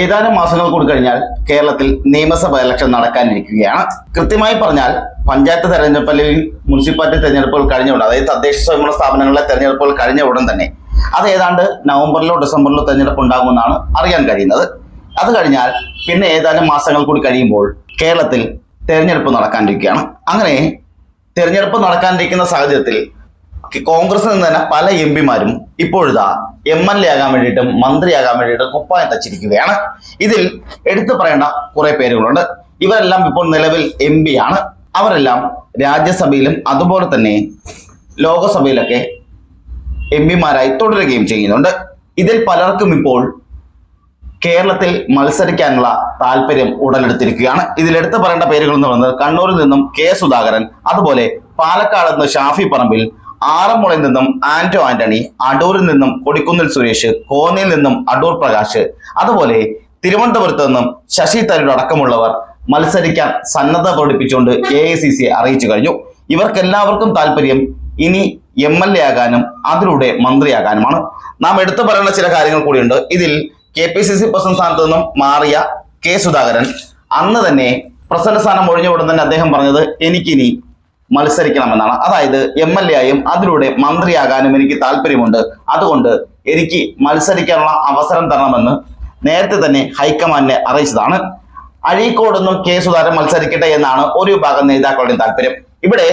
ഏതാനും മാസങ്ങൾ കൂടി കഴിഞ്ഞാൽ കേരളത്തിൽ നിയമസഭ ഇലക്ഷൻ നടക്കാനിരിക്കുകയാണ്. കൃത്യമായി പറഞ്ഞാൽ പഞ്ചായത്ത് തെരഞ്ഞെടുപ്പ് അല്ലെങ്കിൽ മുനിസിപ്പാലിറ്റി തെരഞ്ഞെടുപ്പുകൾ കഴിഞ്ഞ ഉടൻ അതായത് തദ്ദേശ സ്വയംഭരണ സ്ഥാപനങ്ങളിലെ തെരഞ്ഞെടുപ്പുകൾ കഴിഞ്ഞ ഉടൻ തന്നെ അത് ഏതാണ്ട് നവംബറിലോ ഡിസംബറിലോ തെരഞ്ഞെടുപ്പ് ഉണ്ടാകുമെന്നാണ് അറിയാൻ കഴിയുന്നത്. അത് കഴിഞ്ഞാൽ പിന്നെ ഏതാനും മാസങ്ങൾ കൂടി കഴിയുമ്പോൾ കേരളത്തിൽ തെരഞ്ഞെടുപ്പ് നടക്കാനിരിക്കുകയാണ്. അങ്ങനെ തെരഞ്ഞെടുപ്പ് നടക്കാനിരിക്കുന്ന സാഹചര്യത്തിൽ കോൺഗ്രസിൽ നിന്ന് തന്നെ പല എം പിമാരും ഇപ്പോഴിതാ എം എൽ എ ആകാൻ വേണ്ടിയിട്ടും മന്ത്രിയാകാൻ വേണ്ടിയിട്ടും കുപ്പായം തച്ചിരിക്കുകയാണ്. ഇതിൽ എടുത്തു പറയേണ്ട കുറെ പേരുകളുണ്ട്. ഇവരെല്ലാം ഇപ്പോൾ നിലവിൽ എം പി ആണ് അവരെല്ലാം രാജ്യസഭയിലും അതുപോലെ തന്നെ ലോകസഭയിലൊക്കെ എം പിമാരായി തുടരുകയും ചെയ്യുന്നുണ്ട്. ഇതിൽ പലർക്കും ഇപ്പോൾ കേരളത്തിൽ മത്സരിക്കാനുള്ള താല്പര്യം ഉടലെടുത്തിരിക്കുകയാണ്. ഇതിലെടുത്ത് പറയേണ്ട പേരുകൾ എന്ന് പറയുന്നത് കണ്ണൂരിൽ നിന്നും കെ സുധാകരൻ അതുപോലെ പാലക്കാട് നിന്ന് ഷാഫി പറമ്പിൽ ആറന്മുളയിൽ നിന്നും ആന്റോ ആന്റണി അടൂരിൽ നിന്നും കൊടിക്കുന്നിൽ സുരേഷ് കോന്നിയിൽ നിന്നും അടൂർ പ്രകാശ്. അതുപോലെ തിരുവനന്തപുരത്ത് നിന്നും ശശി തരൂർ അടക്കമുള്ളവർ മത്സരിക്കാൻ സന്നദ്ധ പ്രകടിപ്പിച്ചുകൊണ്ട് എ ഐ സി സി അറിയിച്ചു കഴിഞ്ഞു. ഇവർക്കെല്ലാവർക്കും താല്പര്യം ഇനി എം എൽ എ ആകാനും അതിലൂടെ മന്ത്രിയാകാനുമാണ്. നാം എടുത്തു പറയേണ്ട ചില കാര്യങ്ങൾ കൂടിയുണ്ട്. ഇതിൽ K P C C president സ്ഥാനത്ത് നിന്നും മാറിയ കെ സുധാകരൻ. അന്ന് തന്നെ പ്രസിഡന്റ് സ്ഥാനം ഒഴിഞ്ഞ ഉടൻ തന്നെ അദ്ദേഹം പറഞ്ഞത് എനിക്കിനി മത്സരിക്കണമെന്നാണ്. അതായത് എം എൽ എ ആയും അതിലൂടെ മന്ത്രിയാകാനും എനിക്ക് താല്പര്യമുണ്ട്. അതുകൊണ്ട് എനിക്ക് മത്സരിക്കാനുള്ള അവസരം തരണമെന്ന് നേരത്തെ തന്നെ ഹൈക്കമാൻഡിനെ അറിയിച്ചതാണ്. അഴീക്കോട് നിന്നും കെ സുധാകരൻ മത്സരിക്കട്ടെ എന്നാണ് ഒരു വിഭാഗം നേതാക്കളുടെയും താല്പര്യം. ഇവിടെ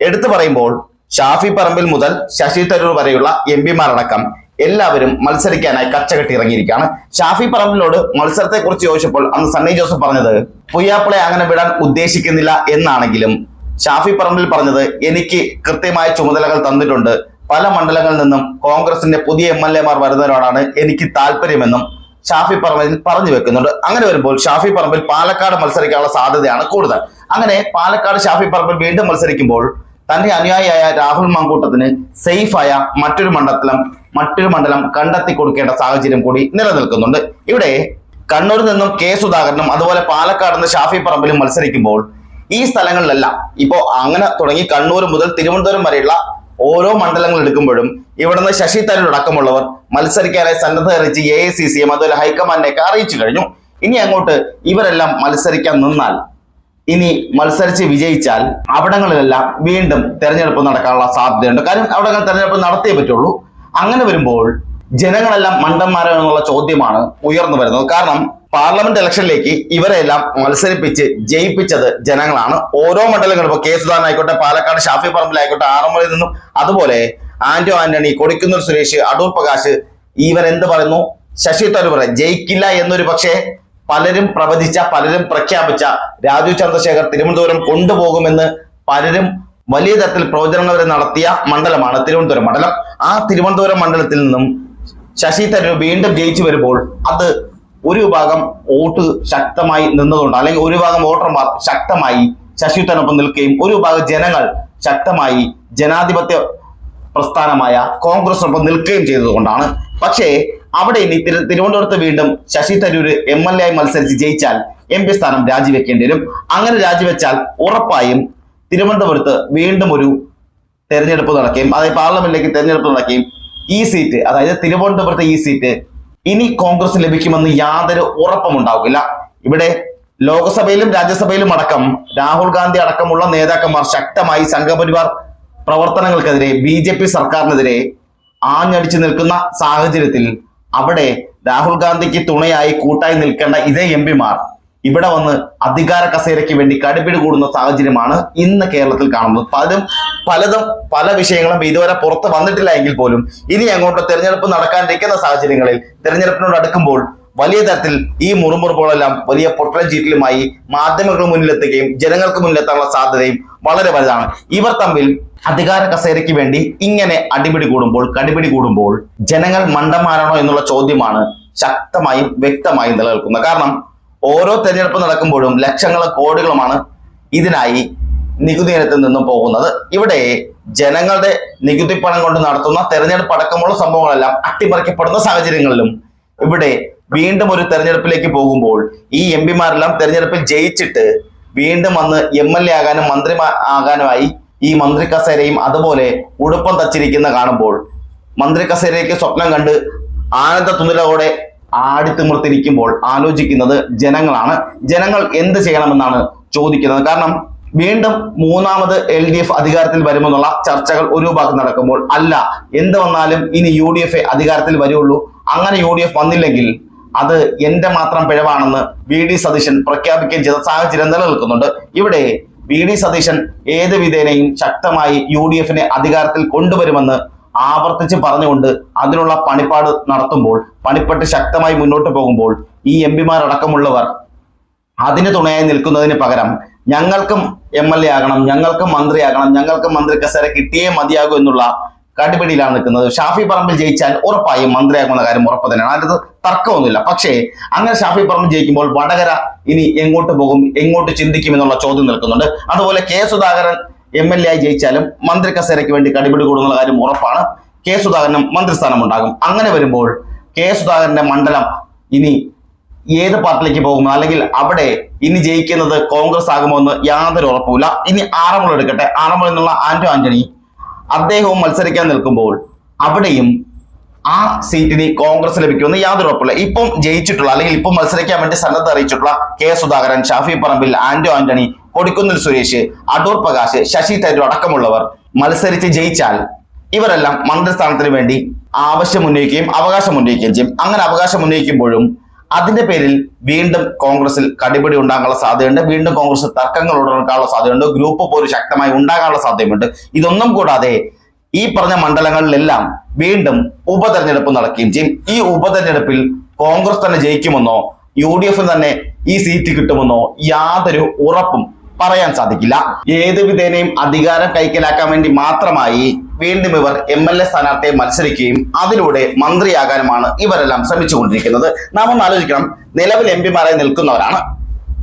എടുത്തു പറയുമ്പോൾ ഷാഫി പറമ്പിൽ മുതൽ ശശി തരൂർ വരെയുള്ള എം പിമാരടക്കം എല്ലാവരും മത്സരിക്കാനായി കച്ചകെട്ടി ഇറങ്ങിയിരിക്കുകയാണ്. ഷാഫി പറമ്പിലോട് മത്സരത്തെ കുറിച്ച് ചോദിച്ചപ്പോൾ അന്ന് സണ്ണി ജോസഫ് പറഞ്ഞത് പുയ്യാപ്പിളെ അങ്ങനെ വിടാൻ ഉദ്ദേശിക്കുന്നില്ല എന്നാണെങ്കിലും ഷാഫി പറമ്പിൽ പറഞ്ഞത് എനിക്ക് കൃത്യമായ ചുമതലകൾ തന്നിട്ടുണ്ട്. പല മണ്ഡലങ്ങളിൽ നിന്നും കോൺഗ്രസിന്റെ പുതിയ എം എൽ എമാർ വരുന്നവരോടാണ് എനിക്ക് താല്പര്യമെന്നും ഷാഫി പറമ്പിൽ പറഞ്ഞു വെക്കുന്നുണ്ട്. അങ്ങനെ വരുമ്പോൾ ഷാഫി പറമ്പിൽ പാലക്കാട് മത്സരിക്കാനുള്ള സാധ്യതയാണ് കൂടുതൽ. അങ്ങനെ പാലക്കാട് ഷാഫി പറമ്പിൽ വീണ്ടും മത്സരിക്കുമ്പോൾ തന്റെ അനുയായിയായ രാഹുൽ മാങ്കൂട്ടത്തിന് സേഫായ മറ്റൊരു മണ്ഡലം മറ്റൊരു മണ്ഡലം കണ്ടെത്തി കൊടുക്കേണ്ട സാഹചര്യം കൂടി നിലനിൽക്കുന്നുണ്ട്. ഇവിടെ കണ്ണൂരിൽ നിന്നും കെ സുധാകരനും അതുപോലെ പാലക്കാട് നിന്ന് ഷാഫി പറമ്പിലും മത്സരിക്കുമ്പോൾ ഈ സ്ഥലങ്ങളിലെല്ലാം ഇപ്പോ അങ്ങനെ തുടങ്ങി കണ്ണൂർ മുതൽ തിരുവനന്തപുരം വരെയുള്ള ഓരോ മണ്ഡലങ്ങൾ എടുക്കുമ്പോഴും ഇവിടുന്ന് ശശി തരൂർ അടക്കമുള്ളവർ മത്സരിക്കാനായി സന്നദ്ധ അറിയിച്ച് എ ഐ സി സിയും അതുപോലെ ഹൈക്കമാൻഡിനെയൊക്കെ അറിയിച്ചു കഴിഞ്ഞു. ഇനി അങ്ങോട്ട് ഇവരെല്ലാം മത്സരിക്കാൻ നിന്നാൽ ഇനി മത്സരിച്ച് വിജയിച്ചാൽ അവിടങ്ങളിലെല്ലാം വീണ്ടും തെരഞ്ഞെടുപ്പ് നടക്കാനുള്ള സാധ്യതയുണ്ട്. കാര്യം അവിടങ്ങൾ തെരഞ്ഞെടുപ്പ് നടത്തിയേ പറ്റുള്ളൂ. അങ്ങനെ വരുമ്പോൾ ജനങ്ങളെല്ലാം മണ്ടന്മാരോ എന്നുള്ള ചോദ്യമാണ് ഉയർന്നു വരുന്നത്. കാരണം പാർലമെന്റ് ഇലക്ഷനിലേക്ക് ഇവരെല്ലാം മത്സരിപ്പിച്ച് ജയിപ്പിച്ചത് ജനങ്ങളാണ്. ഓരോ മണ്ഡലങ്ങളും ഇപ്പൊ കെ സുധാകരൻ ആയിക്കോട്ടെ പാലക്കാട് ഷാഫി പറമ്പിലായിക്കോട്ടെ ആറന്മുളയിൽ നിന്നും അതുപോലെ ആന്റോ ആന്റണി കൊടിക്കുന്നിൽ സുരേഷ് അടൂർ പ്രകാശ് ഇവരെന്ത് പറയുന്നു? ശശി തരൂർ ജയിക്കില്ല എന്നൊരു പക്ഷേ പലരും പ്രവചിച്ച പലരും പ്രഖ്യാപിച്ച രാജു ചന്ദ്രശേഖർ തിരുവനന്തപുരം കൊണ്ടുപോകുമെന്ന് പലരും വലിയ തരത്തിൽ പ്രവചനങ്ങൾ വരെ നടത്തിയ മണ്ഡലമാണ് തിരുവനന്തപുരം മണ്ഡലം. ആ തിരുവനന്തപുരം മണ്ഡലത്തിൽ നിന്നും ശശി തരൂർ വീണ്ടും ജയിച്ചു വരുമ്പോൾ അത് ഒരു വിഭാഗം വോട്ട് ശക്തമായി നിന്നതുകൊണ്ട് അല്ലെങ്കിൽ ഒരു വിഭാഗം വോട്ടർമാർ ശക്തമായി ശശിയുത്തനൊപ്പം നിൽക്കുകയും ഒരു വിഭാഗം ജനങ്ങൾ ശക്തമായി ജനാധിപത്യ പ്രസ്ഥാനമായ കോൺഗ്രസിനൊപ്പം നിൽക്കുകയും ചെയ്തതുകൊണ്ടാണ്. പക്ഷേ അവിടെ ഇനി തിരു തിരുവനന്തപുരത്ത് വീണ്ടും Shashi Tharoor M L A ആയി മത്സരിച്ച് ജയിച്ചാൽ എം പി സ്ഥാനം രാജിവെക്കേണ്ടി വരും. അങ്ങനെ രാജിവെച്ചാൽ ഉറപ്പായും തിരുവനന്തപുരത്ത് വീണ്ടും ഒരു തെരഞ്ഞെടുപ്പ് നടക്കുകയും അതായത് പാർലമെന്റിലേക്ക് തെരഞ്ഞെടുപ്പ് നടക്കുകയും ഈ സീറ്റ് അതായത് തിരുവനന്തപുരത്തെ ഈ സീറ്റ് ഇനി കോൺഗ്രസ് ലഭിക്കുമെന്ന് യാതൊരു ഉറപ്പും ഉണ്ടാവില്ല ഇവിടെ ലോക്സഭയിലും രാജ്യസഭയിലും അടക്കം രാഹുൽ ഗാന്ധി അടക്കമുള്ള നേതാക്കന്മാർ ശക്തമായി സംഘപരിവാർ പ്രവർത്തനങ്ങൾക്കെതിരെ ബി ജെ പി സർക്കാരിനെതിരെ ആഞ്ഞടിച്ചു നിൽക്കുന്ന സാഹചര്യത്തിൽ അവിടെ രാഹുൽ ഗാന്ധിക്ക് തുണയായി കൂട്ടായി നിൽക്കേണ്ട ഇതേ എം പിമാർ ഇവിടെ വന്ന് അധികാര കസേരയ്ക്ക് വേണ്ടി കടുപിടി കൂടുന്ന സാഹചര്യമാണ് ഇന്ന് കേരളത്തിൽ കാണുന്നത്. പലതും പലതും പല വിഷയങ്ങളും ഇതുവരെ പുറത്ത് വന്നിട്ടില്ല എങ്കിൽ പോലും ഇനി അങ്ങോട്ട് തെരഞ്ഞെടുപ്പ് നടക്കാനിരിക്കുന്ന സാഹചര്യങ്ങളിൽ തെരഞ്ഞെടുപ്പിനോട് അടുക്കുമ്പോൾ വലിയ തരത്തിൽ ഈ മുറുമുറുപ്പുകളെല്ലാം വലിയ പൊട്ടലജീറ്റിലുമായി മാധ്യമങ്ങൾ മുന്നിലെത്തുകയും ജനങ്ങൾക്ക് മുന്നിലെത്താനുള്ള സാധ്യതയും വളരെ വലുതാണ്. ഇവർ തമ്മിൽ അധികാര കസേരയ്ക്ക് വേണ്ടി ഇങ്ങനെ അടിപിടി കൂടുമ്പോൾ കടിപിടി കൂടുമ്പോൾ ജനങ്ങൾ മണ്ടന്മാരാണോ എന്നുള്ള ചോദ്യമാണ് ശക്തമായും വ്യക്തമായും നിലനിൽക്കുന്നത്. കാരണം ഓരോ തെരഞ്ഞെടുപ്പ് നടക്കുമ്പോഴും ലക്ഷങ്ങളും കോടികളുമാണ് ഇതിനായി നികുതി ഇനത്തിൽ നിന്നും പോകുന്നത്. ഇവിടെ ജനങ്ങളുടെ നികുതി പണം കൊണ്ട് നടത്തുന്ന തെരഞ്ഞെടുപ്പ് അടക്കമുള്ള സംഭവങ്ങളെല്ലാം അട്ടിമറിക്കപ്പെടുന്ന സാഹചര്യങ്ങളിലും ഇവിടെ വീണ്ടും ഒരു തെരഞ്ഞെടുപ്പിലേക്ക് പോകുമ്പോൾ ഈ എം പിമാരെല്ലാം തെരഞ്ഞെടുപ്പിൽ ജയിച്ചിട്ട് വീണ്ടും വന്ന് എം എൽ എ ആകാനും മന്ത്രി ആകാനുമായി ഈ മന്ത്രി കസേരയും അതുപോലെ ഉടുപ്പം തച്ചിരിക്കുന്ന കാണുമ്പോൾ മന്ത്രി കസേരയ്ക്ക് സ്വപ്നം കണ്ട് ആനന്ദ തുനിലോടെ ആടിത്തിമിർത്തിരിക്കുമ്പോൾ ആലോചിക്കുന്നത് ജനങ്ങളാണ്. ജനങ്ങൾ എന്ത് ചെയ്യണമെന്നാണ് ചോദിക്കുന്നത്. കാരണം വീണ്ടും മൂന്നാമത് എൽ ഡി എഫ് അധികാരത്തിൽ വരുമെന്നുള്ള ചർച്ചകൾ ഒരു ഭാഗത്ത് നടക്കുമ്പോൾ അല്ല എന്ത് വന്നാലും ഇനി യു ഡി എഫ് അധികാരത്തിൽ വരുള്ളൂ. അങ്ങനെ യു ഡി എഫ് വന്നില്ലെങ്കിൽ അത് എന്റെ മാത്രം പിഴവാണെന്ന് വി ഡി സതീശൻ പ്രഖ്യാപിക്കുകയും ചെയ്ത സാഹചര്യം നിലനിൽക്കുന്നുണ്ട്. ഇവിടെ വി ഡി സതീശൻ ഏത് വിധേനയും ശക്തമായി യു ഡി എഫിനെ അധികാരത്തിൽ കൊണ്ടുവരുമെന്ന് ആവർത്തിച്ച് പറഞ്ഞുകൊണ്ട് അതിനുള്ള പണിപ്പാട് നടത്തുമ്പോൾ പണിപ്പെട്ട് ശക്തമായി മുന്നോട്ട് പോകുമ്പോൾ ഈ എം പിമാരടക്കമുള്ളവർ അതിന് തുണയായി നിൽക്കുന്നതിന് പകരം ഞങ്ങൾക്കും എം എൽ എ ആകണം ഞങ്ങൾക്കും മന്ത്രിയാകണം ഞങ്ങൾക്കും മന്ത്രി കസേര കിട്ടിയേ മതിയാകൂ എന്നുള്ള കടുപിടിയിലാണ് നിൽക്കുന്നത്. ഷാഫി പറമ്പിൽ ജയിച്ചാൽ ഉറപ്പായും മന്ത്രിയാകുന്ന കാര്യം ഉറപ്പ് തന്നെയാണ് അതിനകത്ത് തർക്കമൊന്നുമില്ല. പക്ഷേ അങ്ങനെ ഷാഫി പറമ്പിൽ ജയിക്കുമ്പോൾ വടകര ഇനി എങ്ങോട്ട് പോകും എങ്ങോട്ട് ചിന്തിക്കും എന്നുള്ള ചോദ്യം നിൽക്കുന്നുണ്ട്. അതുപോലെ K Sudhakaran M L A ആയി ജയിച്ചാലും മന്ത്രി കസേരയ്ക്ക് വേണ്ടി കടിപിടി കൂടുന്ന കാര്യം ഉറപ്പാണ്. കെ സുധാകരനും മന്ത്രിസ്ഥാനം ഉണ്ടാകും അങ്ങനെ വരുമ്പോൾ കെ സുധാകരന്റെ മണ്ഡലം ഇനി ഏത് പാർട്ടിയിലേക്ക് പോകും? അല്ലെങ്കിൽ അവിടെ ഇനി ജയിക്കുന്നത് കോൺഗ്രസ് ആകുമോ എന്ന് യാതൊരു ഉറപ്പില്ല ഇനി ആറന്മുള എടുക്കട്ടെ. ആറന്മുള എന്നുള്ള ആന്റോ ആന്റണി അദ്ദേഹവും മത്സരിക്കാൻ നിൽക്കുമ്പോൾ അവിടെയും ആ സീറ്റിന് കോൺഗ്രസ് ലഭിക്കുമെന്ന് യാതൊരു ഉറപ്പില്ല ഇപ്പം ജയിച്ചിട്ടുള്ള അല്ലെങ്കിൽ ഇപ്പം മത്സരിക്കാൻ വേണ്ടി സന്നദ്ധ അറിയിച്ചിട്ടുള്ള കെ സുധാകരൻ ഷാഫി പറമ്പിൽ ആന്റോ ആന്റണി കൊടിക്കുന്നിൽ സുരേഷ് അടൂർ പ്രകാശ് ശശി തരൂർ അടക്കമുള്ളവർ മത്സരിച്ച് ജയിച്ചാൽ ഇവരെല്ലാം മന്ത്രിസ്ഥാനത്തിന് വേണ്ടി ആവശ്യം ഉന്നയിക്കുകയും അവകാശം ഉന്നയിക്കുകയും ചെയ്യും. അങ്ങനെ അവകാശം ഉന്നയിക്കുമ്പോഴും അതിന്റെ പേരിൽ വീണ്ടും കോൺഗ്രസിൽ കടിപിടി ഉണ്ടാകാനുള്ള സാധ്യതയുണ്ട്. വീണ്ടും കോൺഗ്രസ് തർക്കങ്ങൾ ഉണ്ടാകാനുള്ള സാധ്യതയുണ്ട്. ഗ്രൂപ്പ് പോലും ശക്തമായി ഉണ്ടാകാനുള്ള സാധ്യതയുണ്ട് ഇതൊന്നും കൂടാതെ ഈ പറഞ്ഞ മണ്ഡലങ്ങളിലെല്ലാം വീണ്ടും ഉപതെരഞ്ഞെടുപ്പ് നടക്കുകയും ചെയ്യും. ഈ ഉപതെരഞ്ഞെടുപ്പിൽ കോൺഗ്രസ് തന്നെ ജയിക്കുമെന്നോ യു ഡി എഫിന് തന്നെ ഈ സീറ്റ് കിട്ടുമെന്നോ യാതൊരു ഉറപ്പും പറയാൻ സാധിക്കില്ല. ഏത് വിധേനയും അധികാരം കൈക്കലാക്കാൻ വേണ്ടി മാത്രമായി വീണ്ടും ഇവർ എം എൽ എ സ്ഥാനാർത്ഥിയെ മത്സരിക്കുകയും അതിലൂടെ മന്ത്രിയാകാനുമാണ് ഇവരെല്ലാം ശ്രമിച്ചുകൊണ്ടിരിക്കുന്നത്. നാം ഒന്ന് ആലോചിക്കണം. നിലവിൽ എം പിമാരായി നിൽക്കുന്നവരാണ്.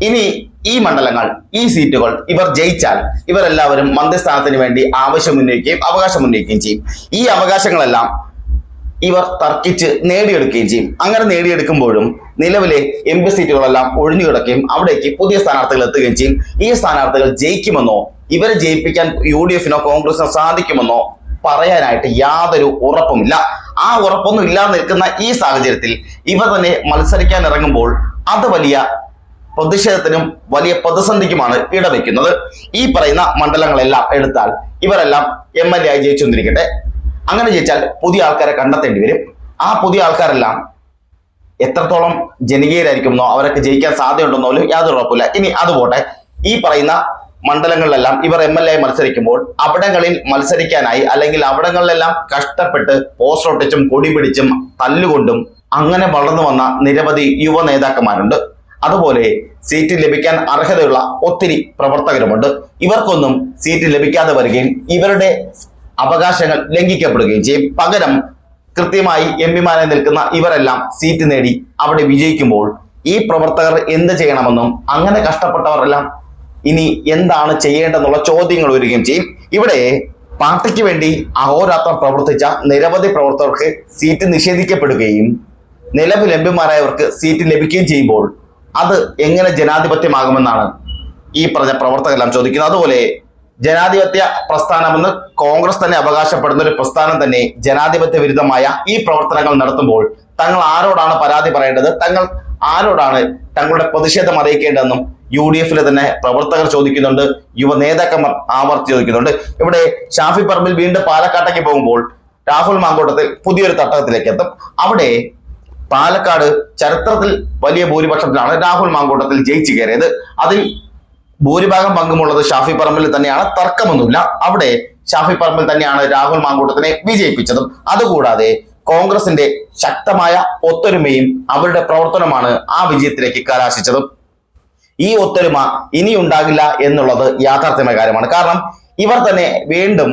ഇനി ഈ മണ്ഡലങ്ങൾ ഈ സീറ്റുകൾ ഇവർ ജയിച്ചാൽ ഇവരെല്ലാവരും മന്ത്രിസ്ഥാനത്തിന് വേണ്ടി ആവശ്യം ഉന്നയിക്കുകയും അവകാശം ഉന്നയിക്കുകയും ചെയ്യും. ഈ അവകാശങ്ങളെല്ലാം ഇവർ തർക്കിച്ച് നേടിയെടുക്കുകയും ചെയ്യും. അങ്ങനെ നേടിയെടുക്കുമ്പോഴും നിലവിലെ എം പി സീറ്റുകളെല്ലാം ഒഴിഞ്ഞു കിടക്കുകയും അവിടേക്ക് പുതിയ സ്ഥാനാർത്ഥികൾ എത്തുകയും ചെയ്യും. ഈ സ്ഥാനാർത്ഥികൾ ജയിക്കുമെന്നോ ഇവരെ ജയിപ്പിക്കാൻ യു ഡി എഫിനോ കോൺഗ്രസിനോ സാധിക്കുമെന്നോ പറയാനായിട്ട് യാതൊരു ഉറപ്പുമില്ല. ആ ഉറപ്പൊന്നും ഇല്ലാതെ നിൽക്കുന്ന ഈ സാഹചര്യത്തിൽ ഇവർ തന്നെ മത്സരിക്കാൻ ഇറങ്ങുമ്പോൾ അത് വലിയ പ്രതിഷേധത്തിനും വലിയ പ്രതിസന്ധിക്കുമാണ് ഇടവെക്കുന്നത്. ഈ പറയുന്ന മണ്ഡലങ്ങളെല്ലാം എടുത്താൽ ഇവരെല്ലാം എം എൽ എ ആയി ജയിച്ചുകൊണ്ടിരിക്കട്ടെ. അങ്ങനെ ജയിച്ചാൽ പുതിയ ആൾക്കാരെ കണ്ടെത്തേണ്ടി വരും. ആ പുതിയ ആൾക്കാരെല്ലാം എത്രത്തോളം ജനകീയരായിരിക്കുമെന്നോ അവരൊക്കെ ജയിക്കാൻ സാധ്യതയുണ്ടെന്നോ യാതൊരു ഉറപ്പില്ല. ഇനി അതുപോട്ടെ ഈ പറയുന്ന മണ്ഡലങ്ങളിലെല്ലാം ഇവർ എം എൽ എ മത്സരിക്കുമ്പോൾ അവിടങ്ങളിൽ മത്സരിക്കാനായി അല്ലെങ്കിൽ അവിടങ്ങളിലെല്ലാം കഷ്ടപ്പെട്ട് പോസ്റ്റർ ഒട്ടിച്ചും കൊടി പിടിച്ചും തല്ലുകൊണ്ടും അങ്ങനെ വളർന്നു വന്ന നിരവധി യുവ നേതാക്കന്മാരുണ്ട് അതുപോലെ സീറ്റ് ലഭിക്കാൻ അർഹതയുള്ള ഒത്തിരി പ്രവർത്തകരുമുണ്ട്. ഇവർക്കൊന്നും സീറ്റ് ലഭിക്കാതെ വരികയും ഇവരുടെ അവകാശങ്ങൾ ലംഘിക്കപ്പെടുകയും ചെയ്യും. പകരം കൃത്യമായി എം പിമാരെ നിൽക്കുന്ന ഇവരെല്ലാം സീറ്റ് നേടി അവിടെ വിജയിക്കുമ്പോൾ ഈ പ്രവർത്തകർ എന്ത് ചെയ്യണമെന്നും അങ്ങനെ കഷ്ടപ്പെട്ടവരെല്ലാം ഇനി എന്താണ് ചെയ്യേണ്ടതെന്നുള്ള ചോദ്യങ്ങൾ വരികയും ചെയ്യും. ഇവിടെ പാർട്ടിക്ക് വേണ്ടി അഹോരാത്രം പ്രവർത്തിച്ച നിരവധി പ്രവർത്തകർക്ക് സീറ്റ് നിഷേധിക്കപ്പെടുകയും നിലവിൽ എം പിമാരായവർക്ക് സീറ്റ് ലഭിക്കുകയും ചെയ്യുമ്പോൾ അത് എങ്ങനെ ജനാധിപത്യമാകുമെന്നാണ് ഈ പറഞ്ഞ പ്രവർത്തകരെല്ലാം ചോദിക്കുന്നത്. അതുപോലെ ജനാധിപത്യ പ്രസ്ഥാനമെന്ന് കോൺഗ്രസ് തന്നെ അവകാശപ്പെടുന്ന ഒരു പ്രസ്ഥാനം തന്നെ ജനാധിപത്യ വിരുദ്ധമായ ഈ പ്രവർത്തനങ്ങൾ നടത്തുമ്പോൾ തങ്ങൾ ആരോടാണ് പരാതി പറയേണ്ടത്? തങ്ങൾ ആരോടാണ് തങ്ങളുടെ പ്രതിഷേധം അറിയിക്കേണ്ടതെന്നും യു ഡി എഫിലെ തന്നെ പ്രവർത്തകർ ചോദിക്കുന്നുണ്ട്. യുവ നേതാക്കന്മാർ ആവർത്തി ചോദിക്കുന്നുണ്ട്. ഇവിടെ ഷാഫി പറമ്പിൽ വീണ്ടും പാലക്കാട്ടേക്ക് പോകുമ്പോൾ രാഹുൽ മാങ്കോട്ടത്തിൽ പുതിയൊരു തട്ടകത്തിലേക്ക് എത്തും. അവിടെ പാലക്കാട് ചരിത്രത്തിൽ വലിയ ഭൂരിപക്ഷത്തിലാണ് രാഹുൽ മാങ്കൂട്ടത്തിൽ ജയിച്ചു കയറിയത്. അതിൽ ഭൂരിഭാഗം പങ്കുമുള്ളത് ഷാഫി പറമ്പിൽ തന്നെയാണ്. തർക്കമൊന്നുമില്ല. അവിടെ ഷാഫി പറമ്പിൽ തന്നെയാണ് രാഹുൽ മാങ്കൂട്ടത്തിനെ വിജയിപ്പിച്ചതും. അതുകൂടാതെ കോൺഗ്രസിന്റെ ശക്തമായ ഒത്തൊരുമയും അവരുടെ പ്രവർത്തനമാണ് ആ വിജയത്തിലേക്ക് കലാശിച്ചതും. ഈ ഒത്തൊരുമ ഇനി ഉണ്ടാകില്ല എന്നുള്ളത് യാഥാർത്ഥ്യമായ കാര്യമാണ്. കാരണം ഇവർ തന്നെ വീണ്ടും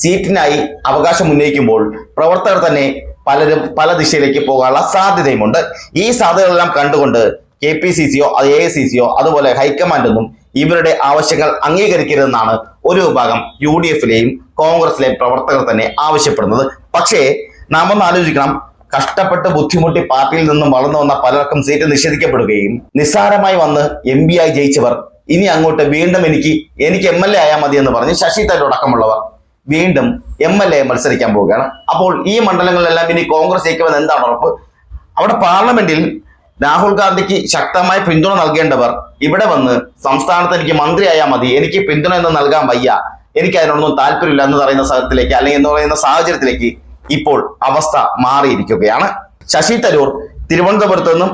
സീറ്റിനായി അവകാശം ഉന്നയിക്കുമ്പോൾ പ്രവർത്തകർ തന്നെ പലരും പല ദിശയിലേക്ക് പോകാനുള്ള സാധ്യതയുമുണ്ട്. ഈ സാധ്യതകളെല്ലാം കണ്ടുകൊണ്ട് കെ പി സി സിയോ എ സി സിയോ അതുപോലെ ഹൈക്കമാൻഡൊന്നും ഇവരുടെ ആവശ്യങ്ങൾ അംഗീകരിക്കരുതെന്നാണ് ഒരു വിഭാഗം യു ഡി എഫിലെയും കോൺഗ്രസിലെയും പ്രവർത്തകർ തന്നെ ആവശ്യപ്പെടുന്നത്. പക്ഷേ നാം ഒന്ന് ആലോചിക്കണം കഷ്ടപ്പെട്ട് ബുദ്ധിമുട്ടി പാർട്ടിയിൽ നിന്നും വളർന്നു വന്ന പലർക്കും സീറ്റ് നിഷേധിക്കപ്പെടുകയും നിസ്സാരമായി വന്ന് എം ബി ആയി ജയിച്ചവർ ഇനി അങ്ങോട്ട് വീണ്ടും എനിക്ക് എനിക്ക് എം എൽ എ ആയാൽ മതി എന്ന് പറഞ്ഞ് ശശി തരൂർ അടക്കമുള്ളവർ വീണ്ടും എം എൽ എ മത്സരിക്കാൻ പോവുകയാണ്. അപ്പോൾ ഈ മണ്ഡലങ്ങളിലെല്ലാം ഇനി കോൺഗ്രസ് ജയിക്കുമെന്ന് എന്താണ് ഉറപ്പ്? അവിടെ പാർലമെന്റിൽ രാഹുൽ ഗാന്ധിക്ക് ശക്തമായ പിന്തുണ നൽകേണ്ടവർ ഇവിടെ വന്ന് സംസ്ഥാനത്ത് എനിക്ക് മന്ത്രിയായാൽ മതി എനിക്ക് പിന്തുണ എന്ന് നൽകാൻ വയ്യ എനിക്ക് അതിനൊന്നും താല്പര്യമില്ല എന്ന് പറയുന്ന സ്ഥലത്തിലേക്ക് അല്ലെങ്കിൽ എന്ന് പറയുന്ന സാഹചര്യത്തിലേക്ക് ഇപ്പോൾ അവസ്ഥ മാറിയിരിക്കുകയാണ്. ശശി തരൂർ തിരുവനന്തപുരത്ത് നിന്നും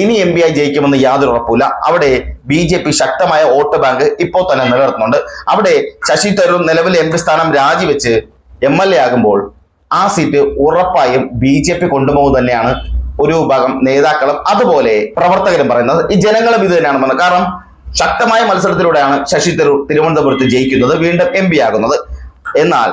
ഇനി എം പി ആയി ജയിക്കുമെന്ന് യാതൊരു ഉറപ്പില്ല അവിടെ ബി ജെ പി ശക്തമായ വോട്ട് ബാങ്ക് ഇപ്പോൾ തന്നെ നിലനിർത്തുന്നുണ്ട്. അവിടെ ശശി തരൂർ നിലവിലെ എം പി സ്ഥാനം രാജിവെച്ച് എം എൽ എ ആകുമ്പോൾ ആ സീറ്റ് ഉറപ്പായും ബി ജെ പി കൊണ്ടുപോകും തന്നെയാണ് ഒരു വിഭാഗം നേതാക്കളും അതുപോലെ പ്രവർത്തകരും പറയുന്നത്. ഈ ജനങ്ങളും ഇത് തന്നെയാണ് പറഞ്ഞത് കാരണം ശക്തമായ മത്സരത്തിലൂടെയാണ് ശശി തരൂർ തിരുവനന്തപുരത്ത് ജയിക്കുന്നത് വീണ്ടും എം പി ആകുന്നത്. എന്നാൽ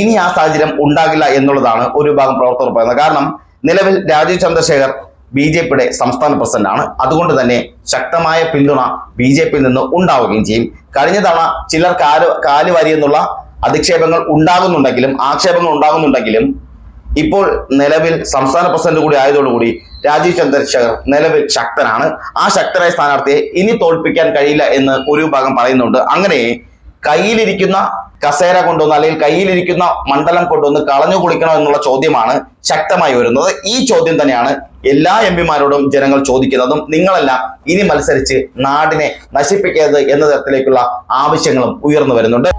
ഇനി ആ സാഹചര്യം ഉണ്ടാകില്ല എന്നുള്ളതാണ് ഒരു വിഭാഗം പ്രവർത്തകർ പറയുന്നത്. കാരണം നിലവിൽ രാജീവ് ചന്ദ്രശേഖർ ബി ജെ പിയുടെ സംസ്ഥാന പ്രസിഡന്റാണ്. അതുകൊണ്ട് തന്നെ ശക്തമായ പിന്തുണ ബി ജെ പിയിൽ നിന്ന് ഉണ്ടാവുകയും ചെയ്യും. കഴിഞ്ഞ തവണ ചിലർ കാൽ കാലുവാരി എന്നുള്ള അധിക്ഷേപങ്ങൾ ഉണ്ടാകുന്നുണ്ടെങ്കിലും ആക്ഷേപങ്ങൾ ഉണ്ടാകുന്നുണ്ടെങ്കിലും ഇപ്പോൾ നിലവിൽ സംസ്ഥാന പ്രസിഡന്റ് കൂടി ആയതോടുകൂടി രാജീവ് ചന്ദ്രശേഖർ നിലവിൽ ശക്തനാണ്. ആ ശക്തനായ സ്ഥാനാർത്ഥിയെ ഇനി തോൽപ്പിക്കാൻ കഴിയില്ല എന്ന് ഒരു ഭാഗം പറയുന്നുണ്ട്. അങ്ങനെ കയ്യിലിരിക്കുന്ന കസേര കൊണ്ടുവന്ന് അല്ലെങ്കിൽ കയ്യിലിരിക്കുന്ന മണ്ഡലം കൊണ്ടുവന്ന് കളഞ്ഞു കുളിക്കണോ എന്നുള്ള ചോദ്യമാണ് ശക്തമായി വരുന്നത് ഈ ചോദ്യം തന്നെയാണ് എല്ലാ എം പിമാരോടും ജനങ്ങൾ ചോദിക്കുന്നതും. നിങ്ങളെല്ലാം ഇനി മത്സരിച്ച് നാടിനെ നശിപ്പിക്കരുത് എന്ന തരത്തിലേക്കുള്ള ആവശ്യങ്ങളും ഉയർന്നു വരുന്നുണ്ട്.